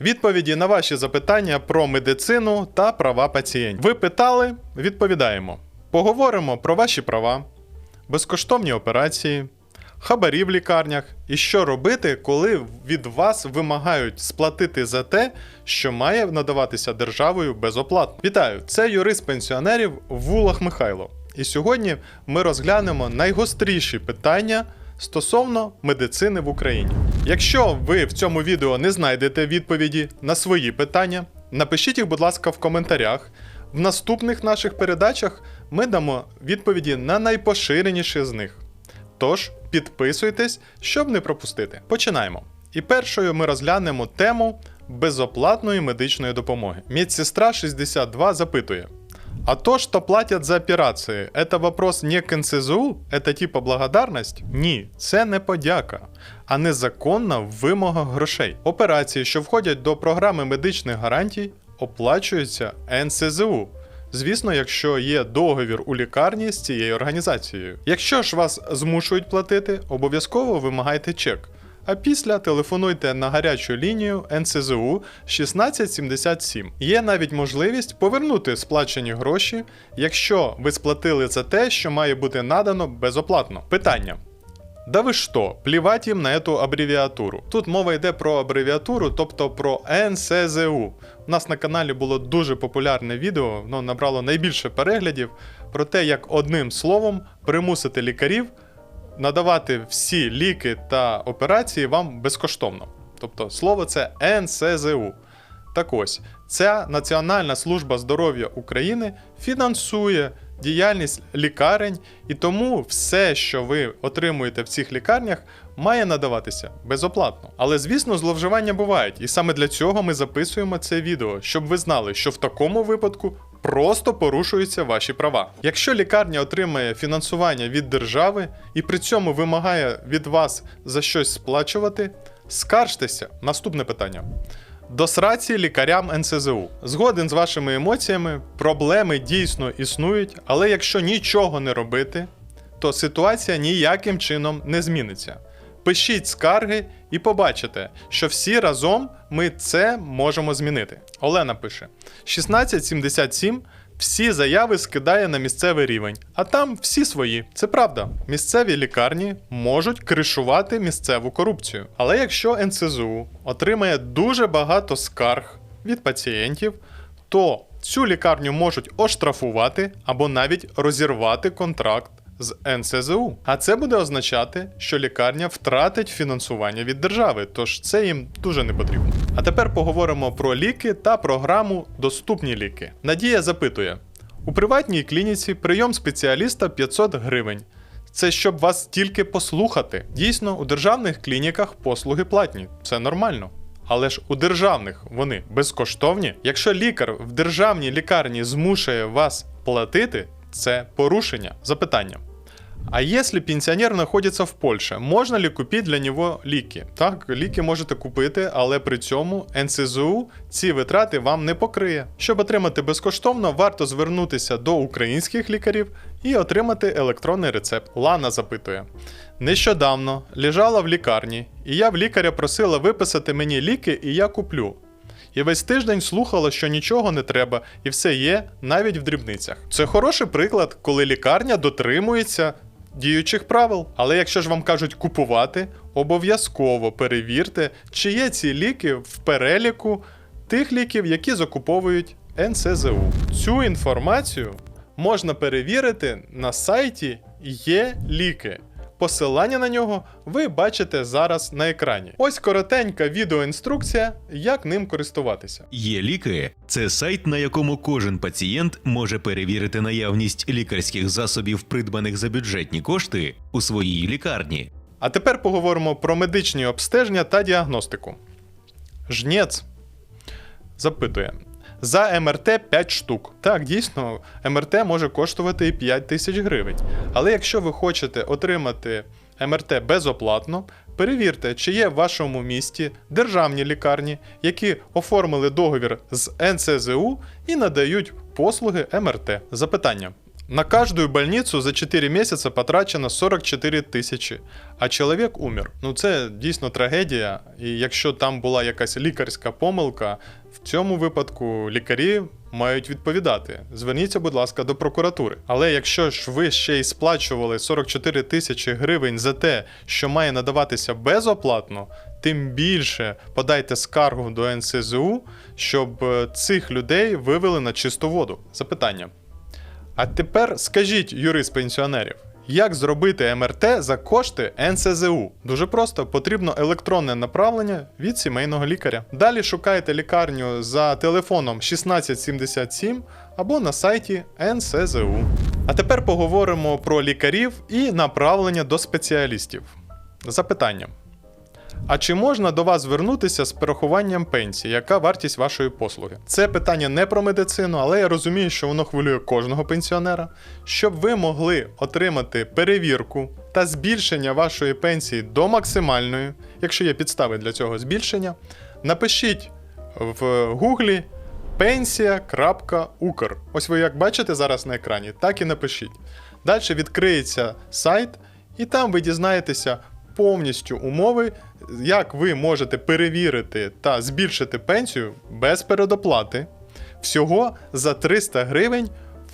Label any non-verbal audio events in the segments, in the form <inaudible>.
Відповіді на ваші запитання про медицину та права пацієнтів. Ви питали, відповідаємо. Поговоримо про ваші права, безкоштовні операції, хабарі в лікарнях і що робити, коли від вас вимагають сплатити за те, що має надаватися державою безоплатно. Вітаю! Це юрист пенсіонерів Вулах Михайло. І сьогодні ми розглянемо найгостріші питання стосовно медицини в Україні. Якщо ви в цьому відео не знайдете відповіді на свої питання, напишіть їх, будь ласка, в коментарях. В наступних наших передачах ми дамо відповіді на найпоширеніші з них. Тож підписуйтесь, щоб не пропустити. Починаємо. І першою ми розглянемо тему безоплатної медичної допомоги. Медсестра 62 запитує: А то, что платять за операції, это вопрос не к НСЗУ, это типа благодарність? Ні, це не подяка, а незаконна вимога грошей. Операції, що входять до програми медичних гарантій, оплачуються НСЗУ. Звісно, якщо є договір у лікарні з цією організацією. Якщо ж вас змушують платити, обов'язково вимагайте чек. А після телефонуйте на гарячу лінію НСЗУ 1677. Є навіть можливість повернути сплачені гроші, якщо ви сплатили за те, що має бути надано безоплатно. Питання. Да ви що, плівать їм на эту абревіатуру. Тут мова йде про абревіатуру, тобто про НСЗУ. У нас на каналі було дуже популярне відео, воно набрало найбільше переглядів про те, як одним словом примусити лікарів надавати всі ліки та операції вам безкоштовно. Тобто слово це НСЗУ. Так ось, ця Національна служба здоров'я України фінансує діяльність лікарень, і тому все, що ви отримуєте в цих лікарнях, має надаватися безоплатно. Але звісно, зловживання бувають, і саме для цього ми записуємо це відео, щоб ви знали, що в такому випадку просто порушуються ваші права. Якщо лікарня отримає фінансування від держави і при цьому вимагає від вас за щось сплачувати, скаржтеся. Наступне питання. До сраці лікарям НСЗУ. Згоден з вашими емоціями, проблеми дійсно існують, але якщо нічого не робити, то ситуація ніяким чином не зміниться. Пишіть скарги і побачите, що всі разом ми це можемо змінити. Олена пише: 1677 всі заяви скидає на місцевий рівень, а там всі свої. Це правда. Місцеві лікарні можуть кришувати місцеву корупцію. Але якщо НСЗУ отримає дуже багато скарг від пацієнтів, то цю лікарню можуть оштрафувати або навіть розірвати контракт з НСЗУ. А це буде означати, що лікарня втратить фінансування від держави, тож це їм дуже не потрібно. А тепер поговоримо про ліки та програму Доступні ліки. Надія запитує: у приватній клініці прийом спеціаліста 500 гривень. Це щоб вас тільки послухати. Дійсно, у державних клініках послуги платні, це нормально. Але ж у державних вони безкоштовні. Якщо лікар в державній лікарні змушує вас платити, це порушення. Запитання. А если пенсіонер знаходиться в Польщі, можна ли купити для нього ліки? Так, ліки можете купити, але при цьому НСЗУ ці витрати вам не покриє. Щоб отримати безкоштовно, варто звернутися до українських лікарів і отримати електронний рецепт. Лана запитує: нещодавно лежала в лікарні, і я в лікаря просила виписати мені ліки, і я куплю. І весь тиждень слухала, що нічого не треба, і все є навіть в дрібницях. Це хороший приклад, коли лікарня дотримується діючих правил. Але якщо ж вам кажуть купувати, обов'язково перевірте, чи є ці ліки в переліку тих ліків, які закуповують НСЗУ. Цю інформацію можна перевірити на сайті Є ліки. Посилання на нього ви бачите зараз на екрані. Ось коротенька відеоінструкція, як ним користуватися. Є ліки це сайт, на якому кожен пацієнт може перевірити наявність лікарських засобів, придбаних за бюджетні кошти у своїй лікарні. А тепер поговоримо про медичні обстеження та діагностику. Жнець запитує: за МРТ 5 штук. Так, дійсно, МРТ може коштувати і 5 тисяч гривень. Але якщо ви хочете отримати МРТ безоплатно, перевірте, чи є в вашому місті державні лікарні, які оформили договір з НСЗУ і надають послуги МРТ. Запитання. На каждую больницу за 4 месяца потрачено 44 тисячі, а чоловік умер. Ну це дійсно трагедія. І якщо там була якась лікарська помилка, в цьому випадку лікарі мають відповідати. Зверніться, будь ласка, до прокуратури. Але якщо ж ви ще й сплачували 44 тисячі гривень за те, що має надаватися безоплатно, тим більше подайте скаргу до НСЗУ, щоб е, цих людей вивели на чисту воду. Запитання. А тепер скажіть, юрист пенсіонерів, як зробити МРТ за кошти НСЗУ? Дуже просто потрібно електронне направлення від сімейного лікаря. Далі шукаєте лікарню за телефоном 1677 або на сайті НСЗУ. А тепер поговоримо про лікарів і направлення до спеціалістів. Запитання. А чи можна до вас звернутися з перерахуванням пенсії? Яка вартість вашої послуги? Це питання не про медицину, але я розумію, що воно хвилює кожного пенсіонера. Щоб ви могли отримати перевірку та збільшення вашої пенсії до максимальної, якщо є підстави для цього збільшення, напишіть в гуглі pensія.ukr. Ось ви як бачите зараз на екрані, так і напишіть. Далі відкриється сайт, і там ви дізнаєтеся повністю умови, як ви можете перевірити та збільшити пенсію без передоплати всього за 300 гривень,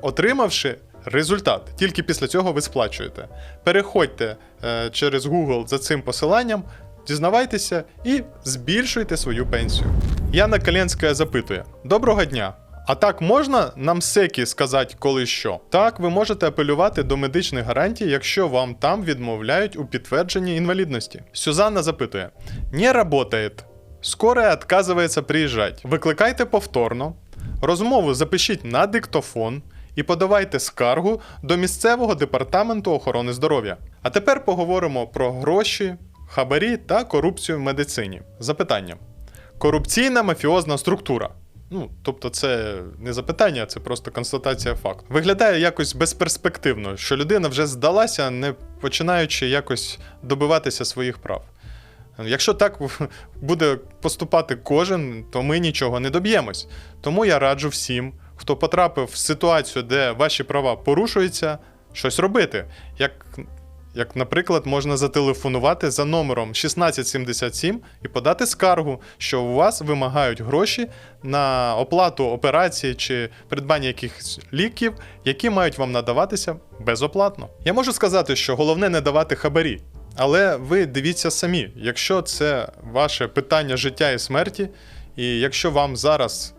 отримавши результат. Тільки після цього ви сплачуєте. Переходьте е, через Google за цим посиланням, дізнавайтеся і збільшуйте свою пенсію. Яна Каленська запитує: Доброго дня! А так можна нам секі сказати, коли що? Так, ви можете апелювати до медичних гарантій, якщо вам там відмовляють у підтвердженні інвалідності. Сюзанна запитує: Не работает. Скоро отказывается приїжджать. Викликайте повторно, розмову запишіть на диктофон і подавайте скаргу до місцевого департаменту охорони здоров'я. А тепер поговоримо про гроші, хабарі та корупцію в медицині. Запитання: корупційна мафіозна структура. Ну, тобто, це не запитання, це просто констатація факту. Виглядає якось безперспективно, що людина вже здалася, не починаючи якось добиватися своїх прав. Якщо так <laughs> буде поступати кожен, то ми нічого не доб'ємось. Тому я раджу всім, хто потрапив в ситуацію, де ваші права порушуються, щось робити. Як, як, наприклад, можна зателефонувати за номером 1677 і подати скаргу, що у вас вимагають гроші на оплату операції чи придбання якихось ліків, які мають вам надаватися безоплатно. Я можу сказати, що головне не давати хабарі. Але ви дивіться самі, якщо це ваше питання життя і смерті, і якщо вам зараз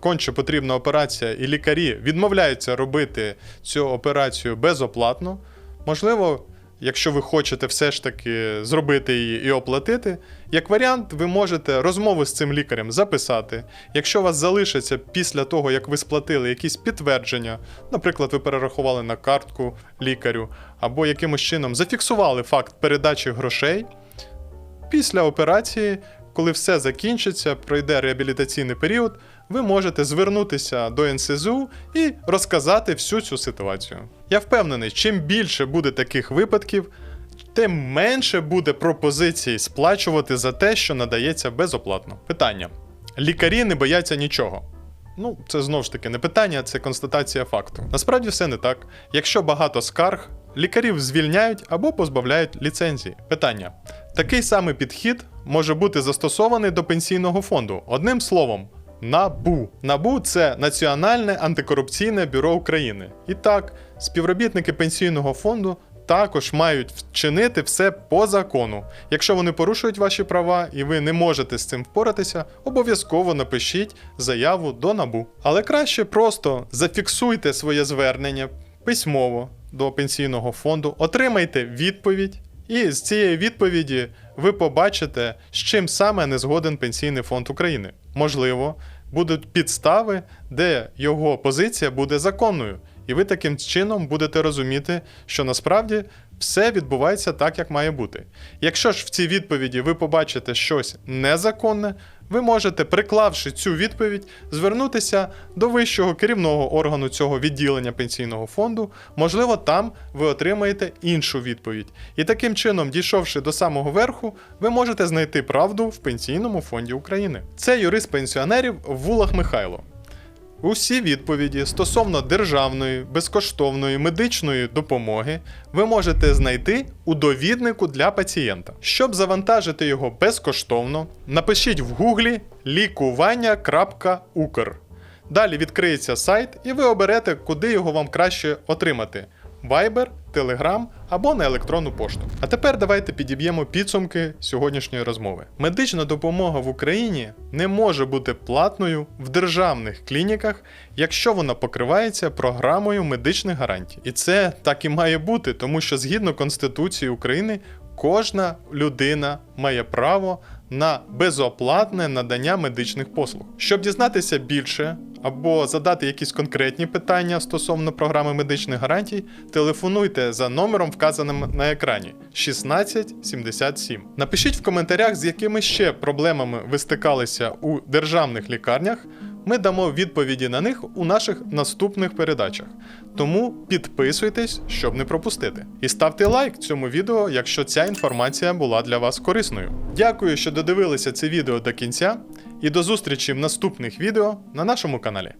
конче потрібна операція, і лікарі відмовляються робити цю операцію безоплатно, можливо, якщо ви хочете все ж таки зробити її і оплатити, як варіант, ви можете розмову з цим лікарем записати. Якщо у вас залишиться після того, як ви сплатили якісь підтвердження, наприклад, ви перерахували на картку лікарю, або якимось чином зафіксували факт передачі грошей. Після операції, коли все закінчиться, пройде реабілітаційний період, ви можете звернутися до НСЗУ і розказати всю цю ситуацію. Я впевнений, чим більше буде таких випадків, тим менше буде пропозицій сплачувати за те, що надається безоплатно. Питання: лікарі не бояться нічого. Ну, це знову ж таки не питання, це констатація факту. Насправді все не так. Якщо багато скарг, лікарів звільняють або позбавляють ліцензії. Питання: такий самий підхід може бути застосований до пенсійного фонду. Одним словом, НАБУ. НАБУ це Національне антикорупційне бюро України. І так, співробітники пенсійного фонду також мають вчинити все по закону. Якщо вони порушують ваші права і ви не можете з цим впоратися, обов'язково напишіть заяву до НАБУ. Але краще просто зафіксуйте своє звернення письмово до пенсійного фонду, отримайте відповідь. І з цієї відповіді ви побачите, з чим саме не згоден Пенсійний фонд України. Можливо, будуть підстави, де його позиція буде законною, і ви таким чином будете розуміти, що насправді все відбувається так, як має бути. Якщо ж в цій відповіді ви побачите щось незаконне, ви можете, приклавши цю відповідь, звернутися до вищого керівного органу цього відділення пенсійного фонду. Можливо, там ви отримаєте іншу відповідь. І таким чином, дійшовши до самого верху, ви можете знайти правду в пенсійному фонді України. Це юрист пенсіонерів Вулах Михайло. Усі відповіді стосовно державної безкоштовної медичної допомоги ви можете знайти у довіднику для пацієнта. Щоб завантажити його безкоштовно, напишіть в гуглі лікування.укр. Далі відкриється сайт, і ви оберете, куди його вам краще отримати: Viber, Telegram або на електронну пошту. А тепер давайте підіб'ємо підсумки сьогоднішньої розмови. Медична допомога в Україні не може бути платною в державних клініках, якщо вона покривається програмою медичних гарантій. І це так і має бути, тому що згідно Конституції України кожна людина має право на безоплатне надання медичних послуг. Щоб дізнатися більше або задати якісь конкретні питання стосовно програми медичних гарантій, телефонуйте за номером, вказаним на екрані 1677. Напишіть в коментарях, з якими ще проблемами ви стикалися у державних лікарнях. Ми дамо відповіді на них у наших наступних передачах. Тому підписуйтесь, щоб не пропустити. І ставте лайк цьому відео, якщо ця інформація була для вас корисною. Дякую, що додивилися це відео до кінця, і до зустрічі в наступних відео на нашому каналі.